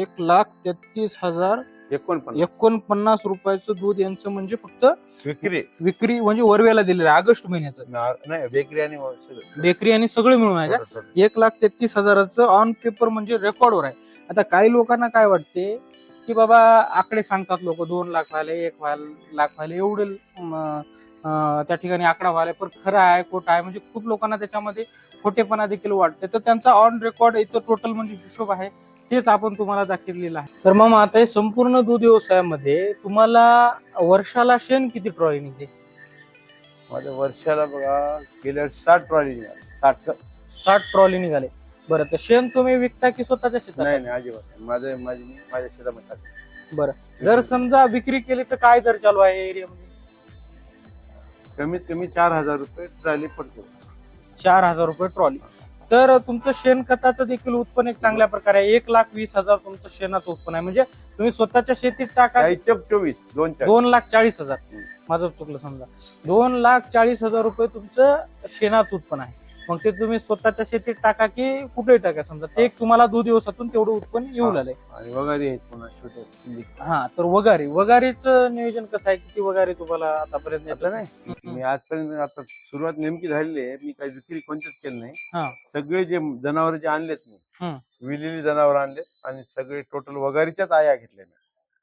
एक लाख तेहतीस हजार एकोणपन्नास. एकोणपन्नास रुपयाचं दूध यांचं म्हणजे फक्त विक्री. विक्री म्हणजे वरवेला दिलेलं आहे ऑगस्ट महिन्याचं. ना- नाही बेकरी आणि सगळं. बेकरी आणि सगळं मिळून आहे का. एक लाख तेहतीस हजाराचं ऑन पेपर म्हणजे रेकॉर्डवर आहे. आता काही लोकांना काय वाटते की बाबा आकडे सांगतात लोक दोन लाख व्हायला एक व्हायला लाख व्हायला एवढे म, अं, त्या ठिकाणी आकडा व्हायला पण खरं आहे खोटं आहे म्हणजे खूप लोकांना त्याच्यामध्ये खोटेपणा देखील वाटते तर त्यांचा ऑन रेकॉर्ड इथं टोटल म्हणजे हिशोब आहे तेच आपण तुम्हाला दाखवलेलं आहे. तर मग आता हे संपूर्ण दूध व्यवसायामध्ये तुम्हाला वर्षाला शेण किती ट्रॉली निघते? माझ्या वर्षाला बघा गेल्या साठ ट्रॉली निघाली. साठ. साठ ट्रॉली निघाले. बरं तर शेण तुम्ही विकता की स्वतःच्या शेतात? नाही नाही अजिबात नाही. माझं माझी मी माझ्या शेतामध्ये टाकतो. जर समजा विक्री केली तर काय दर चालू आहे एरियामध्ये कमीत कमी चार हजार रुपये ट्रॉली पडतो. चार हजार रुपये ट्रॉली तर तुमचं शेणखताचं देखील उत्पन्न एक चांगल्या प्रकारे आहे. एक लाख वीस हजार तुमचं शेणाचं उत्पन्न आहे. म्हणजे तुम्ही स्वतःच्या शेतीत टाका. चोवीस दोन दोन लाख चाळीस हजार. माझं चुकलं समजा. दोन लाख चाळीस हजार रुपये तुमचं शेणाचं उत्पन्न आहे. मग ते तुम्ही स्वतःच्या शेतीत टाका की कुठेही टाका. समजा ते तुम्हाला दूध दिवसातून तेवढं उत्पन्न येऊ आणि वगैरे आहेत पुन्हा छोटे किल्ली. हा तर वगारी. वगारीचं नियोजन कसं आहे? किती वगारी तुम्हाला आतापर्यंत आता येतं? नाही. मी आजपर्यंत आता सुरुवात नेमकी झालेली आहे. मी काही विक्री कोणतीच केली हा. नाही सगळे जे जनावर जे आणलेत मी हम्म. विलेली जनावर आणलेत आणि सगळे टोटल वगारीच्याच आया घेतल्या मी.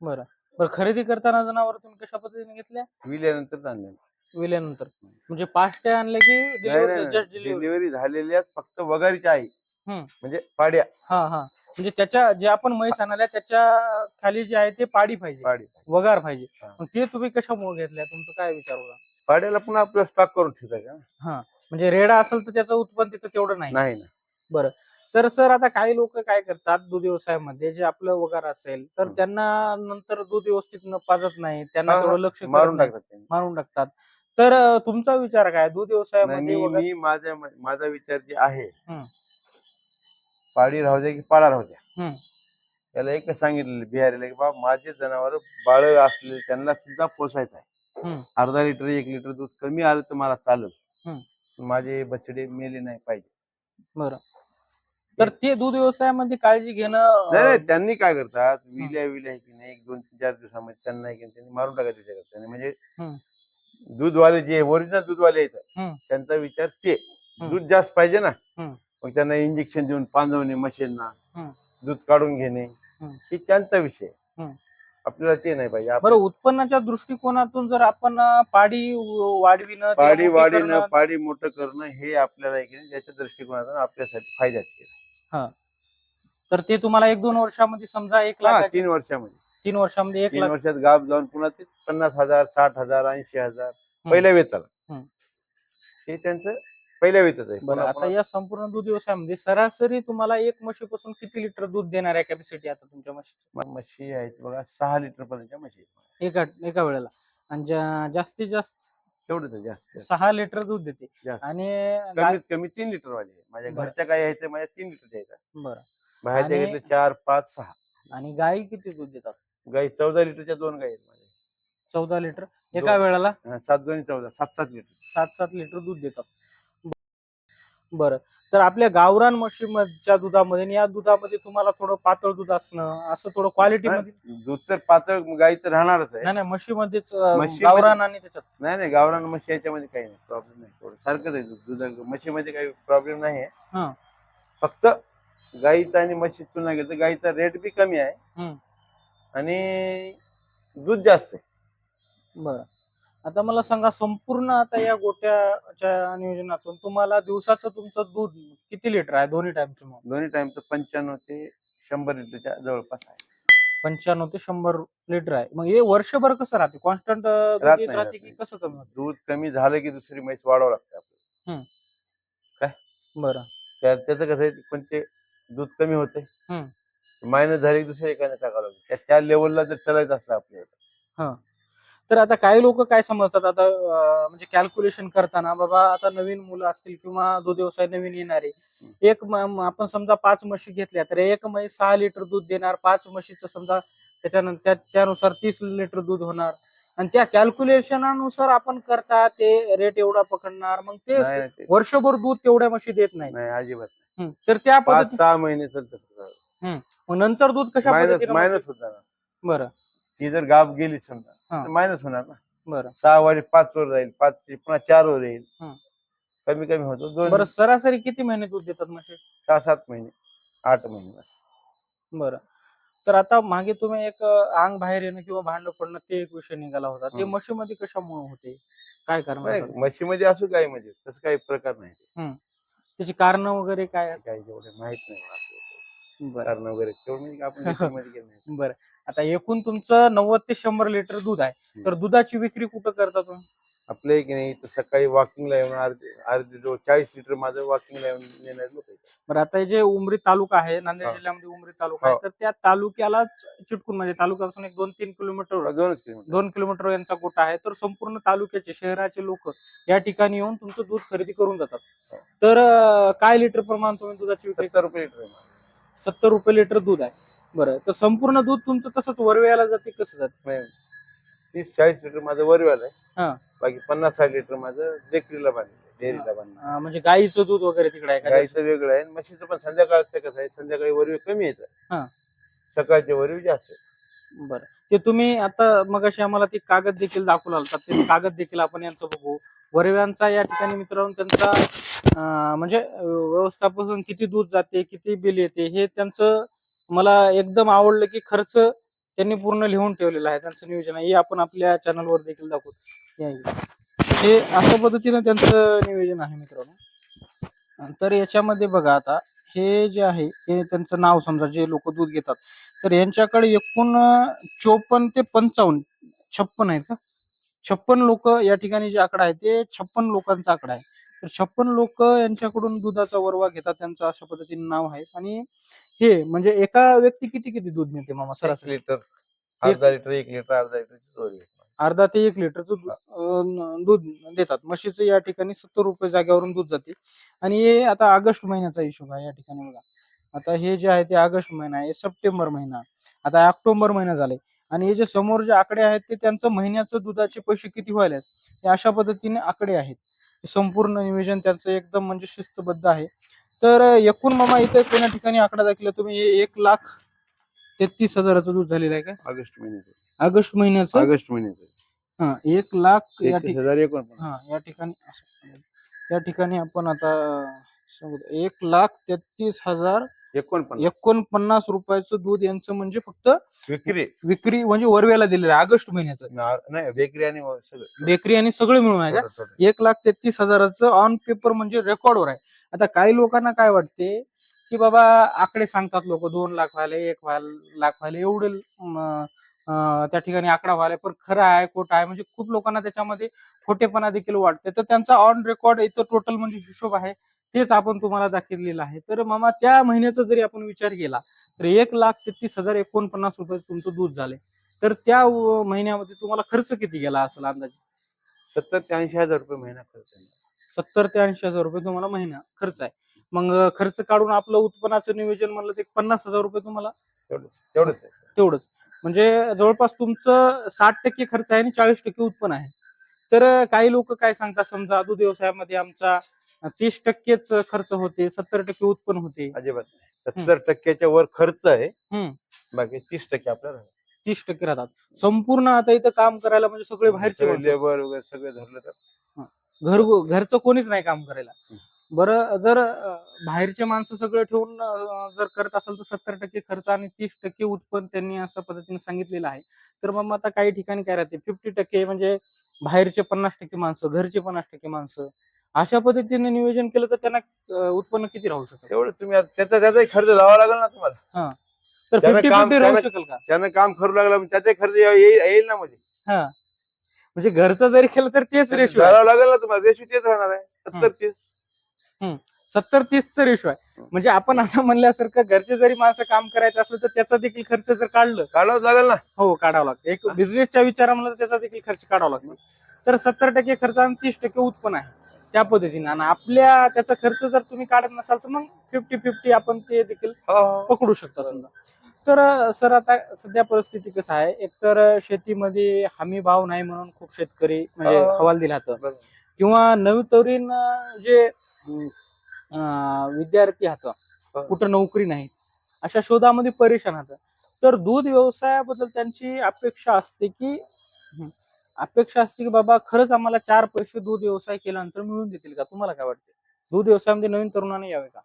बरं. बरं खरेदी करताना जनावर तुम्ही कशा पद्धतीने घेतल्या? विल्यानंतर आणले विल्यानंतर. म्हणजे पाच आणले की जस्ट डिलिव्हरी डिलिव्हरी झालेल्या फक्त वगारीच्या आहे हम्म. म्हणजे पाड्या. हा हा. म्हणजे त्याच्या जे आपण म्हैस आणल्या त्याच्याखाली जे आहे ते पाडी पाहिजे. पाडी वगार पाहिजे. हा. मग ते तुम्ही कशामुळे घेतल्या? तुमचं काय विचार होता? पाड्याला पुन्हा आपलं स्टॉक करून ठेवायचं म्हणजे रेडा असेल तर त्याचं उत्पन्न तिथं तेवढं नाही. नाही ना तर सर आता काही लोक काय करतात दूध व्यवसायामध्ये जे आपलं वगार असेल तर हम्म. त्यांना नंतर दूध व्यवस्थित न पाजत नाही. त्यांना हा, हा. तेवढं लक्ष करत मारून नाही. टाकतात त्यांनी. मारून टाकतात. तर तुमचा विचार काय? दूध नाही, व्यवसायामध्ये मी वगैरे- मी माझ्या माझा विचार जे आहे हम्म. पाडी राहू द्या की पाडा राहू द्या. हम्म. त्याला एकच सांगितलेलं बिहारीला की बाबा माझे जनावर बाळ असलेले त्यांना सुद्धा पोसायचं आहे. हम्म. अर्धा लिटर एक लिटर दूध कमी आलं तर मला चालेल. हम्म. माझे बछडे मेले नाही पाहिजे. बरं. तर ते दूध व्यवसायामध्ये काळजी घेणं नाही नाही, अं, त्यांनी काय करतात? विल्या विल्या की नाही? एक दोन तीन चार दिवसामध्ये त्यांना की नाही, त्यांनी मारून टाकायचं करतात आणि म्हणजे दूधवाले जे ओरिजिनल दूधवाले. आहेत त्यांचा विचार ते. दूध जास्त पाहिजे ना. मग त्यांना इंजेक्शन देऊन पांजवणे मशीनना. दूध काढून घेणे. हे त्यांचा विषय. आपल्याला ते नाही पाहिजे बरं उत्पन्नाच्या दृष्टिकोनातून जर आपण पाडी वाढविणं पाडी करणं, पाडी मोठं करणं हे आपल्याला त्याच्या दृष्टिकोनातून आपल्यासाठी फायद्याचे. तर ते तुम्हाला एक दोन वर्षामध्ये समजा एक लाख तीन वर्षामध्ये तीन वर्षामध्ये एक तीन लाख. वर्षात गाव जाऊन पुन्हा ते पन्नास हजार साठ हजार ऐंशी हजार पहिल्या वेताला हम्म. हे त्यांचं पहिल्या वेतच आहे. बरं पुन्हा- आता या संपूर्ण दूध व्यवसायामध्ये सरासरी तुम्हाला एक म्हशीपासून किती लिटर दूध देणार आहे कॅपॅसिटी आता तुमच्या म्हशीची? म्हशी आहेत बघा सहा लिटर पर्यंतच्या म्हशी आहेत. एका एका वेळेला. आणि जा- जास्तीत जास्त तेवढंच आहे जास्त. सहा लिटर दूध देते. जास्त. आणि गाय- कमीत कमी तीन लिटर वाले माझ्या बरं. घरच्या गाय आहेत माझ्या तीन लिटर आहेत बरं. बाहेरच्या आणि- घेतलं चार पाच सहा. आणि गाई किती दूध देतात? गाई चौदा लिटरच्या दोन गाई आहेत माझ्या. चौदा लिटर? एका दोन. वेळेला? हा, सात दोन चौदा सात सात लिटर. सात सात लिटर दूध देतात. बरं. तर आपल्या गावरान म्हशीच्या दुधामध्ये आणि या दुधामध्ये तुम्हाला थोडं पातळ दूध असणं असं थोडं क्वालिटी मध्ये? दूध तर पातळ गाई तर राहणारच आहे. नाही नाही म्हशीमध्येच अं, म्हशीमध्ये- गावरान आणि त्याच्यात. नाही नाही गावरान म्हशी याच्यामध्ये काही नाही प्रॉब्लेम नाही. थोडं सारखंच आहे दूध. म्हशीमध्ये काही प्रॉब्लेम नाही हा. आहे फक्त गाईचा आणि म्हशी तुलना केली तर गाईचा रेट बी कमी आहे. हम्म. आणि दूध जास्त आहे. बरं. आता मला सांगा संपूर्ण आता या गोट्याच्या नियोजनातून तुम्हाला दिवसाचं तुमचं दूध किती लिटर आहे? दोन्ही टाइमचं मग. दोन्ही टाइमचं पंच्याण्णव ते शंभर लिटरच्या जवळपास आहे. पंच्याण्णव ते शंभर लिटर आहे. मग हे वर्षभर कसं राहते? कॉन्स्टंट राहत राहते नाही, राहत की नाही. कसं कमी होतं? दूध कमी झालं की दुसरी म्हैस वाढवावं लागते आपल्याला. बरं. त्या त्याचं कसं आहे पण ते दूध कमी होते? मायनस झाले की दुसऱ्या एकाने टाकावं लागतं त्या- त्या लेवलला जर चालायचं असलं आपल्याला तर आता काही लोक काय समजतात? आता अं, म्हणजे कॅल्क्युलेशन करताना बाबा आता नवीन मुलं असतील किंवा दूध व्यवसाय नवीन येणारे एक म- म- आपण समजा पाच म्हशी घेतल्या तर एक म्हैस सहा लिटर दूध देणार पाच म्हशीचं समजा त्याच्यानंतर त्या- त्यानुसार तीस लिटर दूध होणार. आणि त्या कॅल्क्युलेशनानुसार आपण करता ते रेट एवढा पकडणार मग ते नाही, नाही, ते- वर्षभर दूध तेवढ्या म्हशी देत नाही. नाही अजिबात. तर त्या पाच पद्धती सहा महिने चालतं मग नंतर दूध कशा मायनस पद्धतीने मायनस होणार बरं. ती जर गाप गेली समजा. तर मायनस होणार ना. बरं. सहा वारी पाच वर जाईल पाच पुन्हा चार वर येईल. कमी कमी होतो. दोन बरं सरासरी किती महिने दूध देतात म्हशी? सहा सात महिने आठ महिने बस. बरं. तर आता मागे तुम्ही एक अंग बाहेर येणं किंवा भांडण पडणं ते एक विषय निघाला होता. ते. म्हशीमध्ये कशामुळे होते? काय कारण? म्हशीमध्ये असू काय म्हणजे तसं काही प्रकार नाही. त्याची कारण वगैरे काय? काही जेवढे माहीत नाही. बरं कारण वगैरे तेवढं म्हणजे आपण गेलो नाही. बरं आता एकूण तुमचं नव्वद ते शंभर लिटर दूध आहे तर दुधाची विक्री कुठं करता तुम्ही आपले की नाही तर सकाळी वॉकिंगला येऊन अर्धे अर्धे जो चाळीस लिटर माझं वॉकिंगला येऊन नेणारे लोक आहेत. बरं आता हे जे उमरी तालुका आहे नांदेड हा. जिल्ह्यामध्ये उमरी तालुका आहे हो. तर त्या तालुक्यालाच चिटकून म्हणजे तालुक्यापासून एक दोन तीन किलोमीटर दोनच किलोमीटर दोन किलोमीटर यांचा गोटा आहे तर संपूर्ण तालुक्याचे शहराचे लोक या ठिकाणी येऊन तुमचं दूध खरेदी करून जातात हो. तर अं, काय लिटर प्रमाण तुम्ही दुधाची विक्री सत्तर रुपये लिटर आहे माझं. सत्तर रुपये लिटर दूध आहे बरं तर संपूर्ण दूध तुमचं तसंच वरवेळाला जाते कसं जाते नाही. तीस चाळीस लिटर माझं वरवाल हा. आहे बाकी पन्नास साठ लिटर माझं बेकरीला बांधलं डेअरीला बांधलं अं, म्हणजे गाईचं दूध वगैरे तिकडे आहे का गाईचं वेगळं आहे आणि म्हशीचं पण संध्याकाळचं कसं आहे संध्याकाळी वरवी कमी हा. येतं सकाळच्या वरवी जास्त आहे. बरं. ते तुम्ही आता मग आम्हाला ती कागद देखील दाखवला होता. ते कागद देखील आपण यांचं बघू. वरव्यांचा या ठिकाणी मित्रांनो त्यांचा अं, म्हणजे व्यवस्थापासून व्यवस्थापन किती दूध जाते किती बिल येते हे त्यांचं मला एकदम आवडलं की खर्च त्यांनी पूर्ण लिहून ठेवलेला आहे. त्यांचं नियोजन आहे. हे आपण आपल्या चॅनलवर देखील दाखवू. या इकडे. हे अशा पद्धतीनं त्यांचं नियोजन आहे मित्रांनो. तर याच्यामध्ये बघा आता हे जे आहे हे त्यांचं नाव समजा जे लोक दूध घेतात तर यांच्याकडे एकूण चोपन्न ते पंचावन्न छप्पन आहेत का? छप्पन लोक या ठिकाणी जे आकडा आहे ते छप्पन लोकांचा आकडा आहे. तर छप्पन लोक यांच्याकडून दुधाचा वरवा घेतात त्यांचं अशा पद्धतीने नाव आहे. आणि हे म्हणजे एका व्यक्ती किती किती दूध नेते मामा सरासरी? लिटर. अर्धा लिटर एक लिटर अर्धा लिटर अर्धा ते एक लिटरचं दूध देतात. म्हशीचं या ठिकाणी सत्तर रुपये जागेवरून दूध जाते. आणि हे आता ऑगस्ट महिन्याचा हिशोब आहे या ठिकाणी बघा. आता हे जे आहे ते ऑगस्ट महिना आहे सप्टेंबर महिना. आता ऑक्टोबर महिना झाले आणि हे जे समोर जे आकडे आहेत ते त्यांचं महिन्याचं दुधाचे पैसे किती व्हायला आहेत? हे अशा पद्धतीने आकडे आहेत. संपूर्ण नियोजन त्यांचं एकदम म्हणजे शिस्तबद्ध आहे. तर एकूण मामा इथे कोणा ठिकाणी आकडा दाखला तुम्ही हे एक लाख तेहतीस हजाराचं दूध झालेलं आहे का? ऑगस्ट महिन्यात ऑगस्ट महिन्याचं? ऑगस्ट महिन्यात हा एक लाख या ठिकाणी हा या ठिकाणी असं. या ठिकाणी आपण आता एक लाख तेहतीस हजार एकोणपन्नास. एकोणपन्नास रुपयाचं दूध यांचं म्हणजे फक्त विक्री. विक्री म्हणजे वरवेला दिलेलं आहे ऑगस्ट महिन्याचं. ना- नाही बेकरी आणि सगळं. बेकरी आणि सगळं मिळून आहे का? थोडं- थोडं. एक लाख तेहतीस हजाराचं ऑन पेपर म्हणजे रेकॉर्डवर आहे. आता काही लोकांना काय वाटते की बाबा आकडे सांगतात लोक दोन लाख व्हायला एक व्हायला लाख व्हायला एवढे म, अं, त्या ठिकाणी आकडा व्हायला पण खरं आहे खोटं आहे म्हणजे खूप लोकांना त्याच्यामध्ये खोटेपणा देखील वाटते तर त्यांचा ऑन रेकॉर्ड इथं टोटल म्हणजे हिशोब आहे तेच आपण तुम्हाला दाखवलेलं आहे. तर मामा त्या महिन्याचा जरी आपण विचार केला तर एक लाख तेहतीस हजार एकोणपन्नास रुपये तुमचं दूध झाले. तर त्या महिन्यामध्ये तुम्हाला खर्च किती गेला असेल अंदाजे? सत्तर ते ऐंशी हजार रुपये महिना खर्च आहे. सत्तर ते ऐंशी हजार रुपये तुम्हाला महिना खर्च आहे. मग खर्च काढून आपलं उत्पन्नाचं नियोजन म्हणलं ते पन्नास हजार रुपये तुम्हाला? तेवढंच तेवढंच आहे. तेवढंच. म्हणजे जवळपास तुमचं साठ टक्के खर्च आहे आणि चाळीस टक्के उत्पन्न आहे. तर काही लोक काय सांगतात? समजा दूध व्यवसायामध्ये आमचा तीस टक्केच खर्च होते सत्तर टक्के उत्पन्न होते. अजिबात सत्तर टक्क्याच्या वर खर्च आहे. बाकी तीस टक्के आपल्याला तीस टक्के राहतात. संपूर्ण आता इथं काम करायला म्हणजे सगळे बाहेरचे माणसं. लेबर वगैरे सगळे धरलं तर? घर घरचं कोणीच नाही काम करायला. बरं जर बाहेरचे माणसं सगळे ठेवून जर करत असेल तर सत्तर टक्के खर्च आणि तीस टक्के उत्पन्न त्यांनी अशा पद्धतीने सांगितलेलं आहे. तर मग आता काही ठिकाणी काय राहते? फिफ्टी टक्के म्हणजे बाहेरचे पन्नास टक्के माणसं घरचे पन्नास टक्के माणसं. अशा पद्धतीने नियोजन केलं तर त्यांना उत्पन्न किती राहू शकतं? तेवढं तुम्ही आता त्याचा त्याचाही खर्च लावा लागेल ना तुम्हाला. तर त्यानं फिफ्टी काम- फिफ्टी राहू त्यानं- शकेल का? त्यानं काम करू लागला म्हणजे त्याचाही खर्च येईल येईल ना मध्ये. हा. म्हणजे घरचं जरी केलं तर तेच रेशो घालावं लागेल ना तुम्हाला रेशो तेच राहणार आहे. सत्तर तीस. सत्तर तीसचं रेशो आहे. म्हणजे आपण आता म्हणल्यासारखं घरचे जरी माणसं काम करायचं असलं तर त्याचा देखील खर्च जर काढलं काढावंच लागेल ना. हो काढावं लागतं. एक. बिझनेसच्या विचारामध्ये त्याचा देखील खर्च काढावा लागतो. तर सत्तर टक्के खर्च आणि तीस टक्के उत्पन्न आहे. त्या पद्धतीने आणि आपल्या त्याचा खर्च जर तुम्ही काढत नसाल तर मग फिफ्टी फिफ्टी आपण ते देखील हो, हो. पकडू शकता समजा तर सर आता सध्या परिस्थिती कसं आहे एकतर शेतीमध्ये हमी भाव नाही म्हणून खूप शेतकरी म्हणजे हा. हवाल दिला जातं. किंवा नवतरीन जे विद्यार्थी आहेत हा. कुठं नोकरी नाही अशा शोधामध्ये परेशान होतात तर दूध व्यवसायाबद्दल त्यांची अपेक्षा असते की हं, अपेक्षा असते की बाबा खरंच आम्हाला चार पैसे दूध व्यवसाय केल्यानंतर मिळून देतील का तुम्हाला काय वाटते दूध व्यवसायामध्ये नवीन तरुणाने यावे का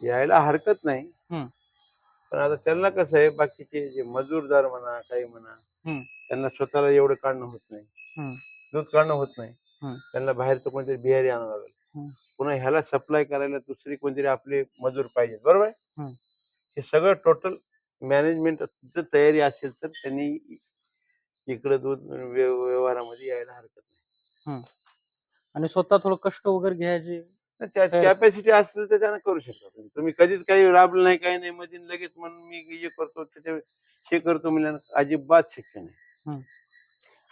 यायला हरकत नाही हम्म. पण आता त्यांना कसं आहे बाकीचे जे मजूरदार म्हणा काही म्हणा हम्म. त्यांना स्वतःला एवढं काढणं होत नाही. दूध काढणं होत नाही. त्यांना बाहेरचं कोणतरी बिहारी आणावं लागेल हम्म. पुन्हा ह्याला सप्लाय करायला दुसरी कोणतरी आपले मजूर पाहिजे बरोबर आहे. हे सगळं टोटल मॅनेजमेंट तयारी असेल तर त्यांनी इकडे दूध व्य- व्यवहारामध्ये यायला हरकत नाही. आणि स्वतः थोडं कष्ट वगैरे घ्यायचे? नाही, त्या तर- कॅपॅसिटी असेल तर त्यांना करू शकता तुम्ही. तुम्ही कधीच काही राबलं नाही काही नाही मध्ये लगेच म्हणून मी हे करतो त्याच्या हे करतो म्हणजे अजिबात शक्य नाही.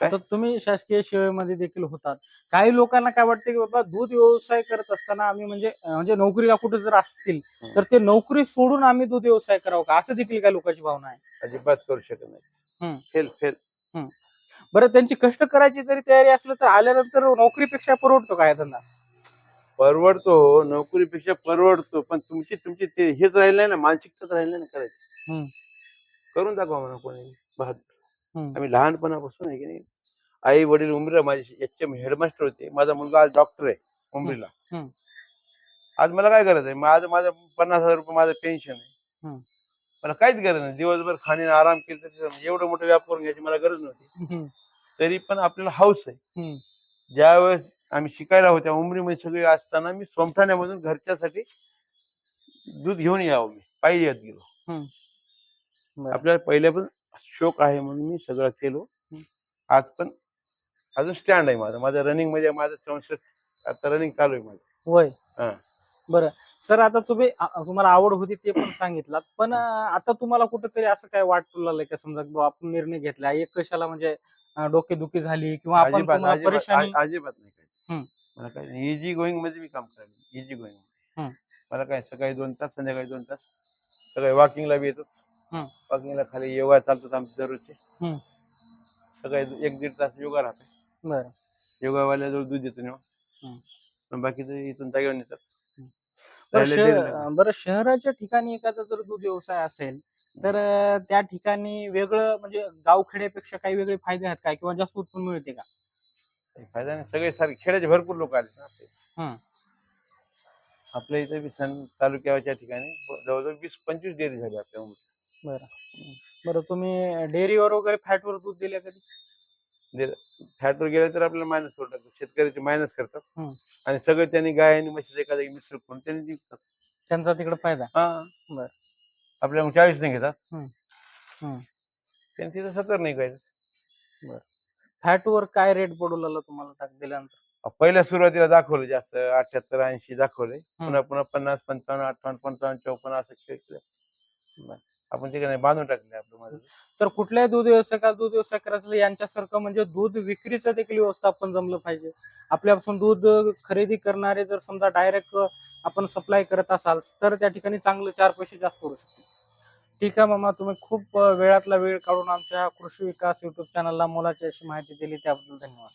काय? आता तुम्ही शासकीय सेवेमध्ये देखील होतात. काही लोकांना काय वाटतं की बाबा दूध व्यवसाय करत असताना आम्ही म्हणजे म्हणजे नोकरीला कुठे जर असतील. तर ते नोकरी सोडून आम्ही दूध व्यवसाय करावं का? असं देखील काही लोकांची भावना आहे. अजिबात करू शकत हम्म. नाही फेल फेल. बरं त्यांची कष्ट करायची जरी तयारी असलं तर आल्यानंतर नोकरीपेक्षा परवडतो काय धंदा? परवडतो नोकरीपेक्षा परवडतो पण तुमची तुमची ते हेच राहिलं नाही ना मानसिकताच राहिली ना करायची. करून दाखवा म्हणा कोणी बहादूर. आम्ही लहानपणापासून आहे की नाही आई वडील उमरीला माझे एच एम हेडमास्टर होते. माझा मुलगा आज डॉक्टर आहे उमरीला. आज मला काय आहे? माझं माझं पन्नास हजार रुपये माझं पेन्शन आहे. मला काहीच गरज नाही. दिवसभर खाणे आराम केलं तर त्याचं एवढं मोठं व्याप करून घ्यायची मला गरज नव्हती. हम्म. तरी पण आपल्याला हाऊस आहे. हम्म. ज्यावेळेस आम्ही शिकायला होत्या उमरीमध्ये सगळे असताना मी सोमठाण्यामधून घरच्यासाठी दूध घेऊन यावं मी. पायी येत गेलो. बरं. आपल्याला पहिले पण शोक आहे म्हणून मी सगळं केलो. हम्म. आज पण अजून स्टँड आहे माझं. माझं रनिंगमध्ये माझं चौसष्ट आता रनिंग चालू आहे माझं. वय. हा. बरं. सर आता तुम्ही आ- तुम्हाला आवड होती ते पण सांगितलं पण अं, आता तुम्हाला कुठेतरी असं काय वाटू लागलंय का समजा बुवा आपण निर्णय घेतला एक कशाला म्हणजे अं, डोकेदुखी झाली किंवा आपण अजिबात तुम्हाला अजिबात परेशानी अजिबात नाही हम्म. काही मला काय इझी गोईंगमध्ये मी काम करायला इझी गोईंग हम्म. मला काय सकाळी दोन तास संध्याकाळी दोन तास. सकाळी वॉकिंगला बी येतो हम्म. वॉकिंगला खाली योगा चालतात आमचे दररोजचे. हम्म. सकाळी एक दीड तास योगा राहते बरं. योगावाल्याजवळ दूध देतो हम्म. बाकीचे इथून जागेवर नेतात. बरं शहराच्या ठिकाणी एखादा जर दूध व्यवसाय असेल तर अं, त्या ठिकाणी वेगळं म्हणजे गावखेड्यापेक्षा काही वेगळे फायदे आहेत काय? किंवा जास्त उत्पन्न मिळते का? काही फायदा नाही. सगळे सारखे खेड्याचे भरपूर लोक आले. ना आपले. हम्म. आपल्या इथे बी सण तालुक्याच्या ठिकाणी ब- जवळजवळ वीस पंचवीस डेअरी झाली आपल्या उमरीत. बरं. तुम्ही डेअरीवर वगैरे फॅटवर दूध दिले कधी? फॅटवर गेले तर आपल्याला मायनस करतात शेतकऱ्याचे मायनस करतात. हम्म. आणि सगळं त्यांनी गाय आणि म्हशीचं एखादा मिश्र करून त्यांनी विकतात त्यांचा तिकडे फायदा. हा. बरं. आपल्या चाळीस नाही घेतात. हम्म. हम्म. त्यांनी तिथं सत्तर नाही काय फॅटवर काय रेट पडू लागला तुम्हाला टाक दिल्यानंतर? पहिल्या सुरुवातीला दाखवलं जास्त अठ्याहत्तर ऐंशी दाखवले. पुन्हा पुन्हा पन्नास पंचावन्न अठ्ठावन्न पंचावन्न चौपन्न असं खेळ आपण तिकडे बांधून टाकले आपलं माझं. तर कुठल्याही दूध व्यवसायाला दूध व्यवसाय करायचं यांच्यासारखं म्हणजे दूध विक्रीचं देखील व्यवस्थापन जमलं पाहिजे. आपल्यापासून दूध खरेदी करणारे जर समजा डायरेक्ट आपण सप्लाय करत असाल तर त्या ठिकाणी चांगलं चार पैसे जास्त करू शकतो ठीक आहे मामा तुम्ही खूप वेळातला वेळ काढून आमच्या कृषी विकास युट्यूब चॅनलला मोलाची अशी माहिती दिली त्याबद्दल धन्यवाद.